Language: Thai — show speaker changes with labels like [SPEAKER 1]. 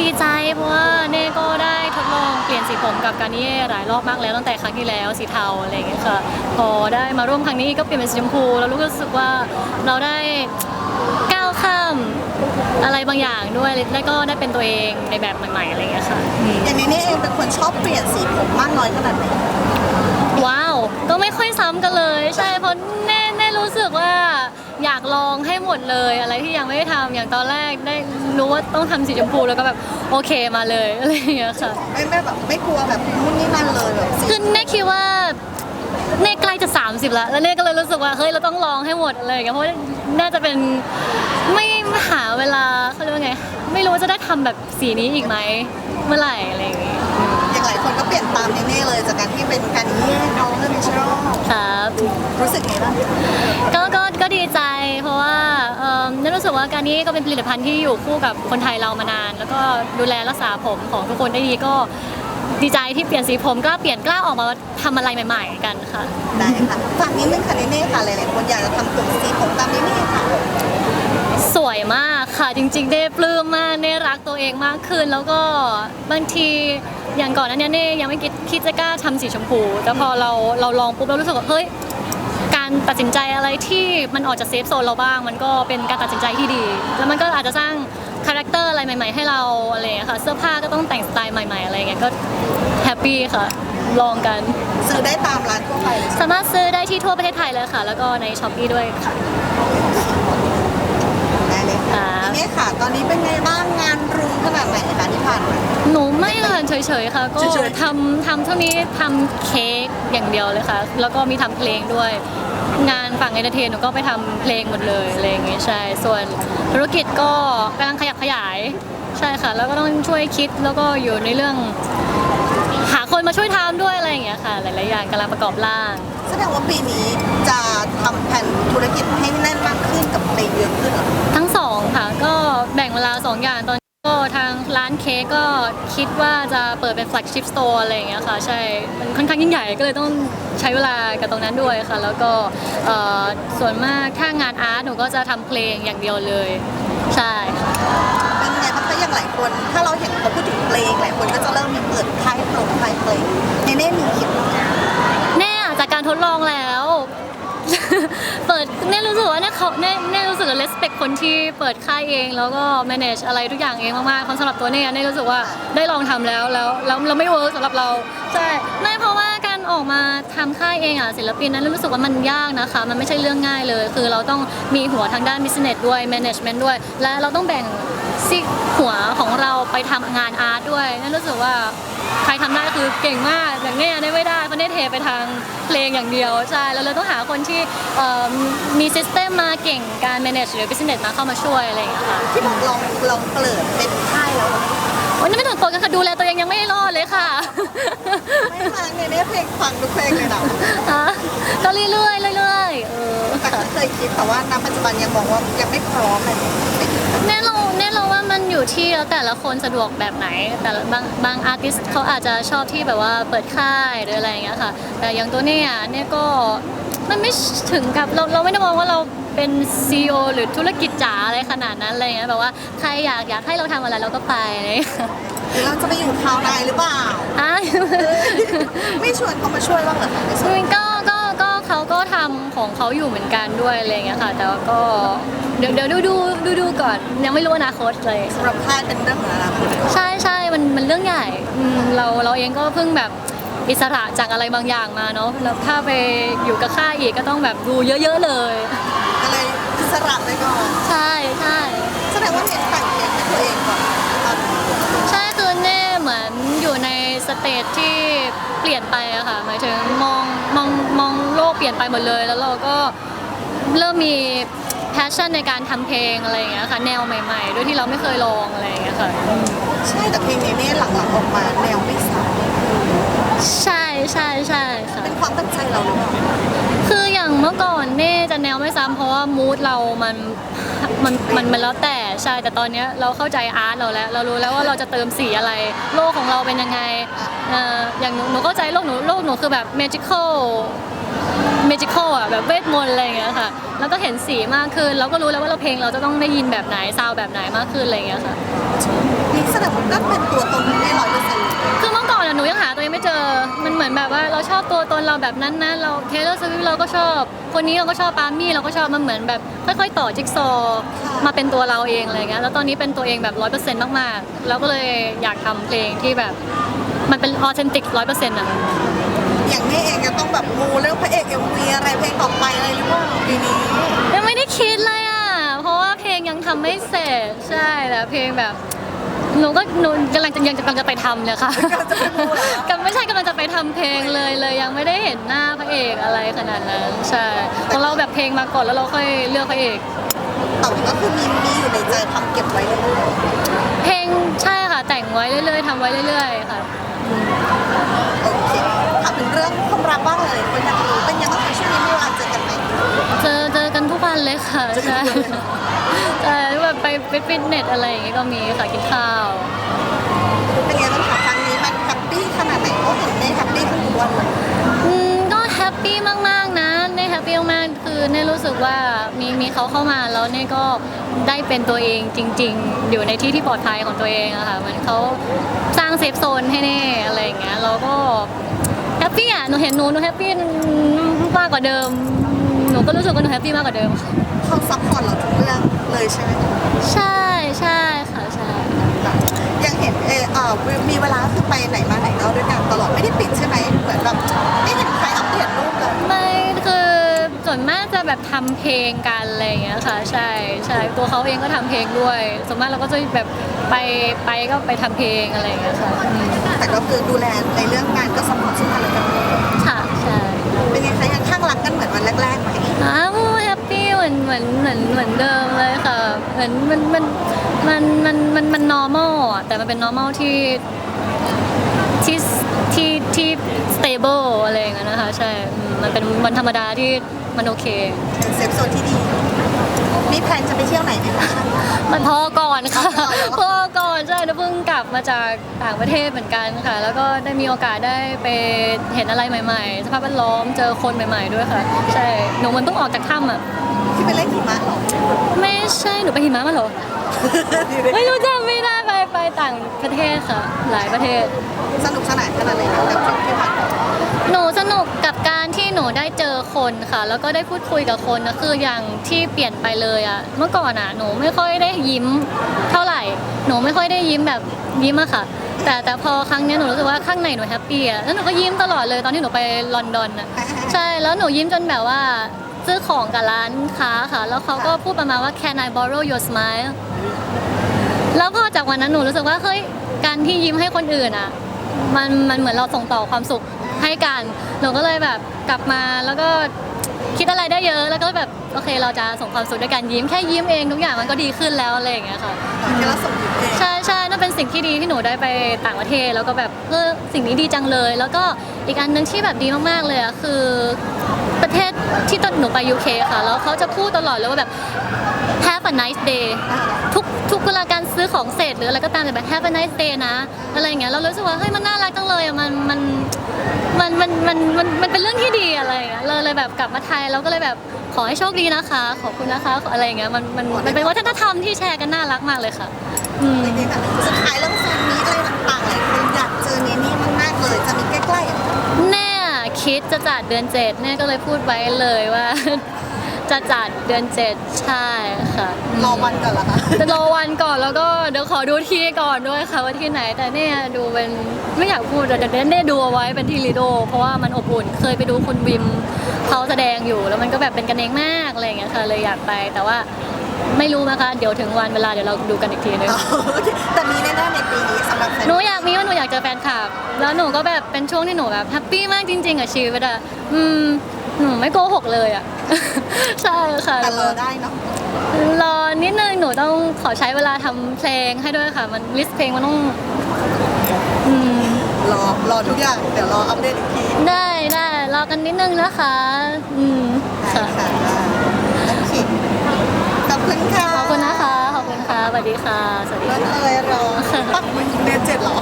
[SPEAKER 1] ดีใจเพราะว่าเน่ก็ได้ทดลองเปลี่ยนสีผมกับการนิเย่หลายรอบมากแล้วตั้งแต่ครั้งที่แล้วสีเทาอะไรอย่างเงี้ยค่ะพอได้มาร่วมครั้งนี้ก็เปลี่ยนเป็นสีชมพู แล้วรู้สึกว่าเราได้ก้าวข้ามอะไรบางอย่างด้วยแล้วก็ได้เป็นตัวเองในแบบใหม่ๆอะไรอย่างเงี้ยค่ะอืม
[SPEAKER 2] อย่างนี้นี่เองเป็นคนชอบเปลี่ยนสีผมมากน้อยขนาดไหน
[SPEAKER 1] ว้าวก็ไม่ค่อยซ้ำกันเลย ใช่เพราะแน่แน่รู้สึกว่า อยากลองให้หมดเลยอะไรที่ยังไม่ได้ทำอย่างตอนแรกได้รู้ว่าต้องทำสีชมพูแล้วก็แบบโอเคมาเลยอะไรอย่างเงี้ยค่ะ
[SPEAKER 2] ไม่ไม่แบบไม่กลัวแบบนู่นนี่นั่นเลยแบบสี
[SPEAKER 1] คือแน่คิดว่าเน่ใกล้จะ 30 แล้ว แล้วเน่ก็เลยรู้สึกว่าเฮ้ยเราต้องลองให้หมดอะไรอย่างเงี้ยเพราะว่าน่าจะเป็นไม่หาเวลาเขาเรียกว่าไง ไม่รู้ว่าจะได้ทำแบบสีนี้อีกไหมเมื่อไหร่อะไรอย่างเงี้ย
[SPEAKER 2] อย่างหลายคนก็เปลี่ยนตามเนเน่เลยจากการที่เป็นการเย่น้องเนเชอรัล
[SPEAKER 1] ครับ
[SPEAKER 2] รู้สึกไงบ้าง
[SPEAKER 1] ก็ก็ก็ดีใจ เพราะว่าเอิ่มนั่นรู้สึกว่าการนี้ก็เป็นผลิตภัณฑ์ที่อยู่คู่กับคนไทยเรามานาน แล้วก็ดูแลรักษาผมของทุกคนได้ดีก็ดีใจที่เปลี่ยนสีผมก็เปลี่ยนกล้าออกมาทำอะไรใหม่ ๆ กันค่ะ
[SPEAKER 2] ได้ค่ะฝากนิดนึงค่ะเนเน่ค่ะหลายๆคนอยากจะทำผมสีผมตามเนเน่ค่ะ
[SPEAKER 1] สวยมากค่ะจริงๆเน่ปลื้มมากเน่รักตัวเองมากขึ้น แล้วก็บางที อย่างก่อนหนั้นเนี่ยเน่ยังไม่คิดคิดจะกล้าทำสีชมพู แต่พอเราเราลองปุ๊บเรารู้สึกว่าเฮ้ยการตัดสินใจอะไรที่มันออกจากเซฟโซนเราบ้าง มันก็เป็นการตัดสินใจที่ดี แล้วมันก็อาจจะสร้างคาแรคเตอร์อะไรใหม่ ๆ ให้เราอะไรอย่างเงี้ยค่ะ เสื้อผ้าก็ต้องแต่งสไตล์ใหม่ ๆ อะไรอย่างเงี้ยก็แฮปปี้ค่ะ ลองกัน
[SPEAKER 2] ซื้อได้ตามร้านทั่วไปเลย
[SPEAKER 1] สามารถซื้อได้ที่ทั่วประเทศไทยเลยค่ะ แล้วก็ในช้อปปีด้วยค่ะ
[SPEAKER 2] ได้เลยค่ะ
[SPEAKER 1] ครับ
[SPEAKER 2] เนเน่ค่ะ ตอนนี้เป็นไงบ้างงานรุมขนาดไหนคะที่ผ่านมา
[SPEAKER 1] หนูไม่ค่ะเฉยๆค่ะ ก็
[SPEAKER 2] เฉยๆ
[SPEAKER 1] ทำทำเท่านี้ทำเค้กอย่างเดียวเลยค่ะ แล้วก็มีทำเพลงด้วย งานฝั่งเอนเตอร์เทนหนูก็ไปทำเพลงหมดเลยอะไรอย่างงี้ใช่ส่วนธุรกิจก็กำลังขยับขยายใช่ค่ะ แล้วก็ต้องช่วยคิดแล้วก็อยู่ในเรื่อง หาคนมาช่วยทำด้วยอะไรอย่างเงี้ยค่ะ หลายๆอย่างกำลังประกอบร่าง
[SPEAKER 2] แสดงว่าปีนี้จะทำแผนธุรกิจให้แน่นมากขึ้นกับเพลงเยอะ เค้
[SPEAKER 1] กก็คิดว่าจะเปิดเป็น flagship store อะไรอย่างเงี้ยค่ะ ใช่ มันค่อนข้างยิ่งใหญ่ก็เลยต้องใช้เวลากับตรงนั้นด้วยค่ะ แล้วก็เอ่อส่วนมากถ้างานอาร์ตหนูก็จะทำเพลงอย่างเดียวเลย ใช่ค่ะ
[SPEAKER 2] เป็นไงบ้างคะอย่างหลายคน ถ้าเราเห็นเขาพูดถึงเพลงหลายคนก็จะเริ่มมีเปิดค่ายเพลงค่ายเพลงเนเน่มีคิดไหม
[SPEAKER 1] แน่จากการทดลองแล้ว เปิดแน่รู้สึกว่าแน่เขาแน่แน่รู้สึกว่า respect คนที่เปิดค่ายเอง แล้วก็ manage อะไรทุกอย่างเองมากๆเพราะสำหรับตัวเน่แน่รู้สึกว่าได้ลองทำแล้วแล้วแล้วเราไม่เวิร์กสำหรับเราใช่ไม่เพราะว่าการออกมาทำค่ายเองอะศิลปินนั้นรู้สึกว่ามันยากนะคะ มันไม่ใช่เรื่องง่ายเลย คือเราต้องมีหัวทางด้าน business ด้วย management ด้วย และเราต้องแบ่ง ซีกหัวของเราไปทำงานอาร์ตด้วยนั่นรู้สึกว่าใครทำได้คือเก่งมากอย่างเนี้ยได้ไม่ได้เพราะเน่เทไปทางเพลงอย่างเดียวใช่แล้วเราต้องหาคนที่เอ่อมี system มาเก่งการ manage หรือ business มาเข้ามาช่วยอะไรอย่างเงี้ยค่ะ
[SPEAKER 2] ที่บอกลองลองเปิดเป็นค่ายแล้วเหรอ
[SPEAKER 1] วันนี้ไม่ถึงตัวกันค่ะดูแลตัวเองยังไม่รอดเลยค่ะ
[SPEAKER 2] ไม่มาเนเน่เพลงฟังทุกเพลงเลยนะ
[SPEAKER 1] ฮะก็เรื่อยๆเรื่อยๆเออ
[SPEAKER 2] แต่ก็เคยคิดแต่ว่าณปัจจุบันยังมองว่ายังไม่พร้อมเลย
[SPEAKER 1] แน่ เราแน่เราว่ามันอยู่ที่แล้วแต่ละคนสะดวกแบบไหน แต่ละบางบางอาร์ติสเขาอาจจะชอบที่แบบว่าเปิดค่ายหรืออะไรอย่างเงี้ยค่ะ แต่อย่างตัวเนี่ยเนี่ยก็มันไม่ถึงกับเราเราไม่ได้มองว่าเราเป็น CEO หรือธุรกิจจ๋าอะไรขนาดนั้นอะไรเงี้ยแบบว่าใครอยากอยากให้เราทำอะไรเราก็ไปอะไรเลย
[SPEAKER 2] หรือเราจะไปอยู่คราวนายหรือเปล่า
[SPEAKER 1] อะ
[SPEAKER 2] ไม่ชวนเขามาช่วยบ้างเหรอคะไม่ชวน
[SPEAKER 1] ก็ก็ก็ เขาก็ทำของเขาอยู่เหมือนกันด้วยอะไรเงี้ยค่ะ แต่ว่าก็เดี๋ยวเดี๋ยวดูดูดูดูก่อน ยังไม่รู้อนาคตเลย
[SPEAKER 2] สำหรับค่ายเป็นเรื่องของอนาคต
[SPEAKER 1] ใช่ใช่มันมันเรื่องใหญ่อืมเราเราเองก็เพิ่งแบบอิสระจากอะไรบางอย่างมาเนาะ แล้วถ้าไปอยู่กับค่ายอีกก็ต้องแบบดูเยอะๆเลย
[SPEAKER 2] ก็เลยอิสระไปก่อน
[SPEAKER 1] ใช่ใช่
[SPEAKER 2] แสดงว่าเห็นแต่งเพลงให้ตัวเองก่อนตอนนี้
[SPEAKER 1] ใช่คือเน่เหมือนอยู่ในสเตจที่ เปลี่ยนไปอะค่ะหมายถึงมองมองมองโลกเปลี่ยนไปหมดเลย แล้วเราก็เริ่มมี passion ในการทำเพลงอะไรอย่างเงี้ยค่ะแนวใหม่ๆด้วยที่เราไม่เคยลองอะไรอย่างเงี้ยค่ะ
[SPEAKER 2] ใช่แต่เพลงนี้เนี่ยหลังๆออกมาแนวไม่ซ้
[SPEAKER 1] ใช่ใช่ใช่ค่ะำ
[SPEAKER 2] เป็นความตั้งใจเราหรือเปล่า
[SPEAKER 1] คืออย่างเมื่อก่อนเน่จะแนวไม่ซ้ำเพราะว่ามูดเรามัน มันมันมันแล้วแต่ใช่แต่ตอนเนี้ยเราเข้าใจอาร์ตเราแล้ว เรารู้แล้วว่าเราจะเติมสีอะไร โลกของเราเป็นยังไงเอ่ออย่างหนูหนูเข้าใจโลกหนูโลกหนูคือแบบเมจิคอลเมจิคอลอะแบบเวทมนต์อะไรอย่างเงี้ยค่ะ แล้วก็เห็นสีมากขึ้นเราก็รู้แล้วว่าเราเพลงเราจะต้องได้ยินแบบไหนซาวด์แบบไหนมากขึ้นอะไรอย่างเงี้ยค่ะ
[SPEAKER 2] แสดงว่านั่นเป็นตัวตนไม่ร้อยเปอร์เซ็นต์
[SPEAKER 1] คือเมื่อก่อนอะหนูยังหาตัวเองไม่เจอ มันเหมือนแบบว่าเราชอบตัวตนเราแบบนั้นนะเราเทเลอร์สวิฟเราก็ชอบ คนนี้เราก็ชอบปามี่เราก็ชอบ มันเหมือนแบบค่อยๆ ต่อจิ๊กซอว์มาเป็นตัวเราเองอะไรเงี้ย แล้วตอนนี้เป็นตัวเองแบบร้อยเปอร์เซ็นต์มากๆ แล้วก็เลยอยากทำเพลงที่แบบมันเป็นออเทนติกร้อยเปอร์เซ็นต์อะ
[SPEAKER 2] อย่างนี้เองจะต้องแบบมูเรื่องพระเอกเอ็มวีอะไรเพลงต่อไปอะไรหรือเปล่าปีนี้
[SPEAKER 1] ยังไม่ได้คิดเลยอะเพราะว่าเพลงยังทำไม่เสร็จใช่แต่เพลงแบบ หนูก็หนูกำลังจะยังกำลังจะไปทำเลยค่ะ
[SPEAKER 2] กำลังจะไปมูเหรอ
[SPEAKER 1] กำลังไม่ใช่กำลังจะไปทำเพลงเลยเลยยังไม่ได้เห็นหน้าพระเอกอะไรขนาดนั้นใช่ของเราแบบเพลงมาก่อนแล้วเราค่อยเลือกพระเอก
[SPEAKER 2] แต่ว่าก็คือมีมีอยู่ในใจทำเก็บไว้เรื่อย
[SPEAKER 1] เพลงใช่ค่ะแต่งไว้เรื่อย ๆทำไว้เรื่อย ๆ ค่ะ
[SPEAKER 2] ๆโอเคถามถึงเรื่องความรักบ้างเลยคนอยากรู้เป็นยังไงบ้างคะช่วงนี้มีเวลาเจอกันไหม
[SPEAKER 1] เจอเจอกันทุกวันเลยค่ะใช่ใช่ แบบไปไปฟิตเนสอะไรอย่างเงี้ยก็มีค่ะกินข้าว
[SPEAKER 2] เป็นไงบ้างคะครั้งนี้มันแฮปปี้ขนาดไหนก็เห็นในแฮปปี้ทุกวันเลย
[SPEAKER 1] อืมก็แฮปปี้มากๆนะเน่แฮปปี้มากๆคือเน่รู้สึกว่ามีมีเขาเข้ามาแล้วเน่ก็ได้เป็นตัวเองจริง ๆ อยู่ในที่ที่ปลอดภัยของตัวเองอะค่ะเหมันเขาสร้างเซฟโซนให้เน่อะไรอย่างเงี้ยเราก็แฮปปี้อะหนูเห็นหนูหนูแฮปปี้มากกว่าเดิมหนูก็รู้สึกว่าหนูแฮปปี้มากกว่าเดิมค่ะ
[SPEAKER 2] เขาซัพพอร์ตเราทุกเรื่องเลยใช่ไหม
[SPEAKER 1] ใช่ใช่ค่ะใช่
[SPEAKER 2] ยังเห็นเออเอ่อมีเวลาคือไปไหนมาไหนเราด้วยกันตลอดไม่ได้ปิดใช่ไหมเหมือนแบบไม่เห็นใครอัปเดตรูปเลย
[SPEAKER 1] ไม่คือส่วนมากจะแบบทำเพลงกันอะไรอย่างเงี้ยค่ะ ใช่ใช่ตัวเขาเองก็ทำเพลงด้วยส่วนมากเราก็จะแบบไปไปก็ไปทำเพลงอะไรอย่างเงี้ยค่ะอืม
[SPEAKER 2] แต่ก็คือดูแลในเรื่องงานก็ซัพพอร์ตซึ่งกันและกัน
[SPEAKER 1] ค่ะใช่
[SPEAKER 2] เป็นไงคะยังข้างรักกันเหมือนวันแรกๆไหม
[SPEAKER 1] อ้าวแฮปปี้เห มือนเหมือนเหมือนเหมือนเดิมเลยค่ะเหมือนมันมันมันมันมันมัน normal อะแต่มันเป็น normal ที่ที่ที่ที่ stable อะไรอย่างเงี้ยนะคะ ใช่อืมมันเป็นวันธรรมดาที่มันโอเค
[SPEAKER 2] เซฟโซนที่ดี มีแพลนจะไปเที่ยวไหนไหมคะ
[SPEAKER 1] มันพอก่อนค่ะ
[SPEAKER 2] พอก่อนเหรอ
[SPEAKER 1] พอก่อนใช่แล้วเพิ่งกลับมาจากต่างประเทศเหมือนกันค่ะ แล้วก็ได้มีโอกาสได้ไปเห็นอะไรใหม่ ๆ สภาพแวดล้อมเจอคนใหม่ ๆ ด้วยค่ะ ใช่หนูมันเพิ่งออกจากถ้ำอะ
[SPEAKER 2] ที่ไปเล่นหิมะเหรอ
[SPEAKER 1] ไม่ใช่หนูไปหิมะมาเหรอไม่รู้จำไม่ได้ไปไป ต่างประเทศค่ะ หลายประเทศ
[SPEAKER 2] สนุกสนานขนาดไหนคะกับทริปที่ผ่านมา
[SPEAKER 1] หนูสนุกกับการที่หนูได้เจอคนค่ะ แล้วก็ได้พูดคุยกับคนนะคืออย่างที่เปลี่ยนไปเลยอะเมื่อก่อนอะหนูไม่ค่อยได้ยิ้มเท่าไหร่ หนูไม่ค่อยได้ยิ้มแบบยิ้มอะค่ะ แต่แต่พอครั้งเนี้ยหนูรู้สึกว่าข้างในหนูแฮปปี้อะแล้วหนูก็ยิ้มตลอดเลยตอนที่หนูไปลอนดอนอะใช่แล้วหนูยิ้มจนแบบว่าซื้อของกับร้านค้าค่ะ แล้วเขาก็พูดประมาณว่า can I borrow your smile แล้วพอจากวันนั้นหนูรู้สึกว่าเฮ้ยการที่ยิ้มให้คนอื่นอะ มันมันเหมือนเราส่งต่อความสุขให้กันหนูก็เลยแบบกลับมาแล้วก็คิดอะไรได้เยอะแล้วก็แบบโอเคเราจะส่งความสุขด้วยการยิ้มแค่ยิ้มเองทุกอย่างมันก็ดีขึ้นแล้วอะไรอย่างเงี้ยค่ะ
[SPEAKER 2] แค่เราส่งยิ้มเอง
[SPEAKER 1] ใช่ใช่นั่นเป็นสิ่งที่ดีที่หนูได้ไปต่างประเทศ แล้วก็แบบเออสิ่งนี้ดีจังเลย แล้วก็อีกอันหนึงที่แบบดีมากๆเลยอะคือประเทศที่ตอนหนูไป UK ค่ะแล้วเขาจะพูดตลอดเลยว่าแบบ have a nice day ทุกทุกเวลาการซื้อของเสร็จหรืออะไรก็ตามแต่แบบ have a nice day นะ อะไรอย่างเงี้ยเรารู้สึกว่าเฮ้ยมันน่ารักจังเลยอะมันมันมันมันมันมันมันเป็นเรื่องที่ดีอะไรอย่างเงี้ยเราเลยแบบกลับมาไทยเราก็เลยแบบขอให้โชคดีนะคะ ขอบคุณนะคะอะไรอย่างเงี้ยมันมันมันเป็นวัฒนธรรมที่แชร์กันน่ารักมากเลยค่ะอืม
[SPEAKER 2] จริงๆค่ะสุดท้ายเรื่องแฟนมีตอะไรต่างๆหลายคนอยากเจอเนนี่มากๆเลยจะมีใกล้ๆอะ
[SPEAKER 1] แน่คิดจะจัดเดือนเจ็ดแน่ก็เลยพูดไว้เลยว่า จะจัดเดือนเจ็ดใช่ค่ะ
[SPEAKER 2] รอวันก่อนเหรอคะ
[SPEAKER 1] จะรอวันก่อนแล้วก็เดี๋ยวขอดูที่ก่อนด้วยค่ะว่าที่ไหน แต่เนี่ยดูเป็นไม่อยากพูดแต่เดี๋ยวได้ดูเอาไว้เป็นที่ลีโด เพราะว่ามันอบอุ่นเคยไปดูคุณวิมเขาแสดงอยู่ แล้วมันก็แบบเป็นกันเองมากอะไรอย่างเงี้ยค่ะเลยอยากไปแต่ว่าไม่รู้นะคะ เดี๋ยวถึงวันเวลาเดี๋ยวเราดูกันอีกทีนึง
[SPEAKER 2] อ๋อโอเคแต่มีแน่ๆในปีนี้สำหรับแฟน
[SPEAKER 1] หนูอยากมีว่าหนูอยากเจอแฟนคลับ แล้วหนูก็แบบเป็นช่วงที่หนูแบบแฮปปี้มากจริงๆกับชีวิตอะอืม หนูไม่โกหกเลยอะใช่ค่ะ
[SPEAKER 2] แต่รอได้เนาะ
[SPEAKER 1] รอนิดนึงหนูต้องขอใช้เวลาทำเพลงให้ด้วยค่ะ มันลิสต์เพลงมันต้องอืม
[SPEAKER 2] รอรอทุกอย่างเดี๋ยวรออัปเดตอีกที
[SPEAKER 1] ได้ได้รอกันนิดนึงนะคะอืม
[SPEAKER 2] ได้
[SPEAKER 1] ค่ะ
[SPEAKER 2] ค่ะโอเคขอบคุณค่ะ
[SPEAKER 1] ขอบคุณนะคะขอบคุณค่ะสวัสดีค่ะสวัสดี
[SPEAKER 2] ก็
[SPEAKER 1] ค่ะ
[SPEAKER 2] เลยรอปักเดือนเจ็ดเหรอ